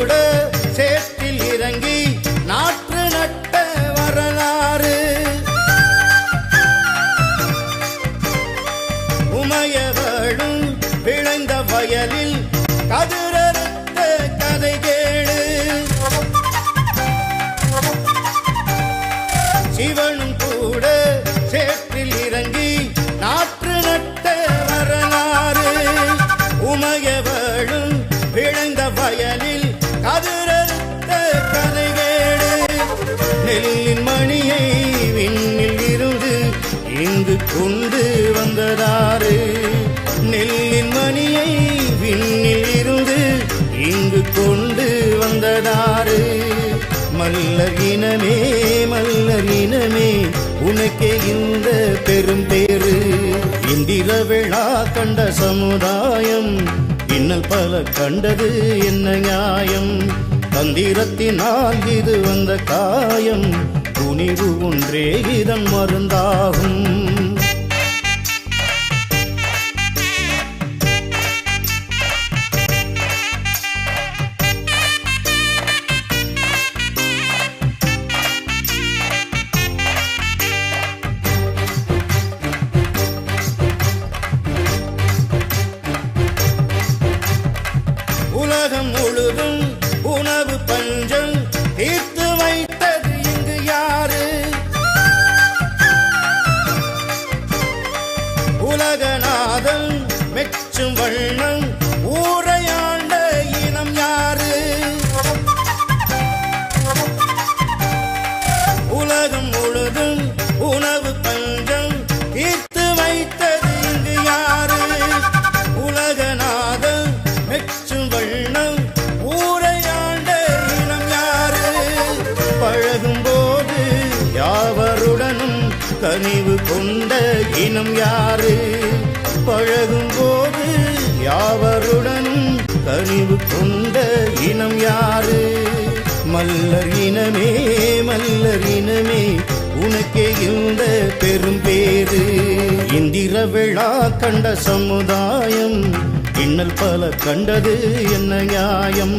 கூட சேற்றில் இறங்கி நாற்று நட்ட வரலாறு. உமையவளும் விளைந்த வயலில் கதிரறுத்த கதை கேடு சிவனும் கூட சேற்றில் இறங்கி நாற்று நட்ட வரலாறு. உமையவளும் விளைந்த வயலில் இங்கு கொண்டு வந்ததாறு நெல்லின் மணியை விண்ணில் இருந்து இங்கு கொண்டு வந்ததாறு மல்லர் இனமே மல்லர் இனமே உனக்கே இந்த பெரும் பேரு இந்திர விழா கண்ட சமுதாயம் இன்னல் பல கண்டது என்ன நியாயம்? தந்திரத்தினால் இது வந்த காயம் துணிவு ஒன்றே இதன் மருந்தாகும். உலகம் முழுதும் உணவு பஞ்சம் தீர்த்து வைத்தது இங்கு யாரு? உலகநாதம் மெச்சும் வண்ணம் பழகும் போது யாவருடனும் கனிவு கொண்ட இனம் யாரு? பழகும் போது யாவருடனும் கனிவு கொண்ட இனம் யாரு? மல்லர் இனமே மல்லர் இனமே உனக்கே இந்த பெரும் பேரு. இந்திர விழா கண்ட சமுதாயம் இன்னல் பல கண்டது என்ன நியாயம்?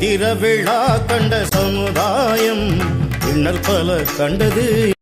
இந்திர விழா கண்ட சமுதாயம் இன்னல் பல கண்டது.